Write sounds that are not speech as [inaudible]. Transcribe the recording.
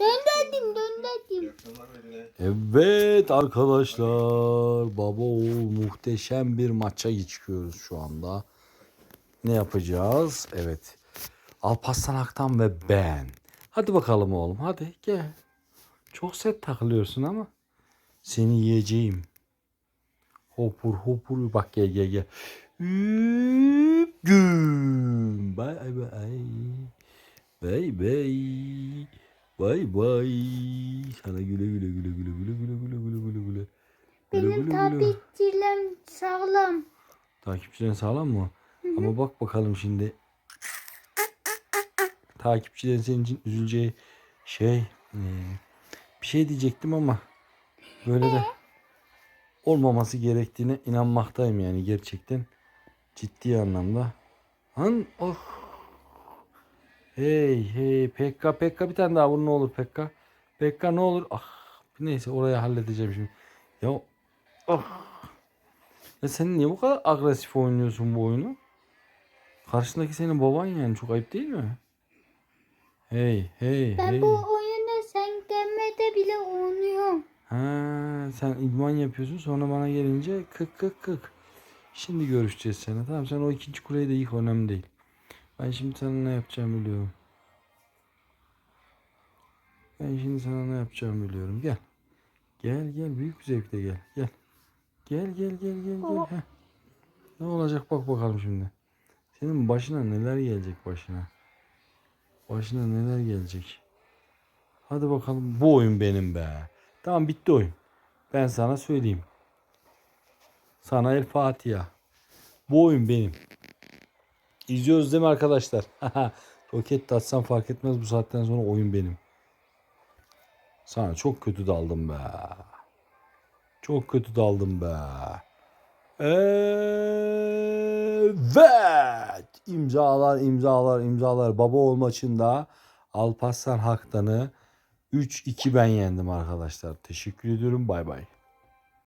Döndürdüm döndürdüm. Evet arkadaşlar baba oğul muhteşem bir maça geçiyoruz şu anda. Ne yapacağız? Evet. Alparslan Aktan ve ben. Hadi bakalım oğlum hadi gel. Çok set takılıyorsun ama seni yiyeceğim. Hopur hopur bak gel gel gel. Üp, Güm. Bay bay. Bay bay. Bay bay. Sana güle güle güle güle güle güle güle güle güle güle. Güle Benim takipçilerim sağlam. Takipçilerin sağlam mı? Ama bak bakalım şimdi. Takipçilerin senin için üzüleceği şey. e, bir şey diyecektim ama böyle de olmaması gerektiğine inanmaktayım yani gerçekten. Ciddi anlamda. Han oh. Hey hey Pekka Pekka bir tane daha vur ne olur Pekka. Pekka ne olur. Ah neyse orayı halledeceğim şimdi. Ya ah. Ya sen niye bu kadar agresif oynuyorsun bu oyunu? Karşındaki senin baban yani çok ayıp değil mi? Hey hey Ben hey. bu oyunu sen gelmede bile oynuyorum. Ha, sen idman yapıyorsun sonra bana gelince kık kık kık. Şimdi görüşeceğiz seninle. Tamam sen o ikinci kuleyi de yık önemli değil. Ben şimdi sana ne yapacağımı biliyorum. Ben şimdi sana ne yapacağımı biliyorum. Gel. Gel gel büyük bir zevkle gel. Gel. Gel gel gel gel gel. Heh. Ne olacak bak bakalım şimdi. Senin başına neler gelecek başına. Başına neler gelecek. Hadi bakalım bu oyun benim be. Tamam bitti oyun. Ben sana söyleyeyim. Sana El Fatiha. Bu oyun benim. İzliyoruz değil mi arkadaşlar? [laughs] Roket de atsam fark etmez bu saatten sonra oyun benim. Sana çok kötü daldım be. Çok kötü daldım be. Evet. İmzalar, imzalar, imzalar. Baba ol maçında Alparslan Haktan'ı 3-2 ben yendim arkadaşlar. Teşekkür ediyorum. Bay bay.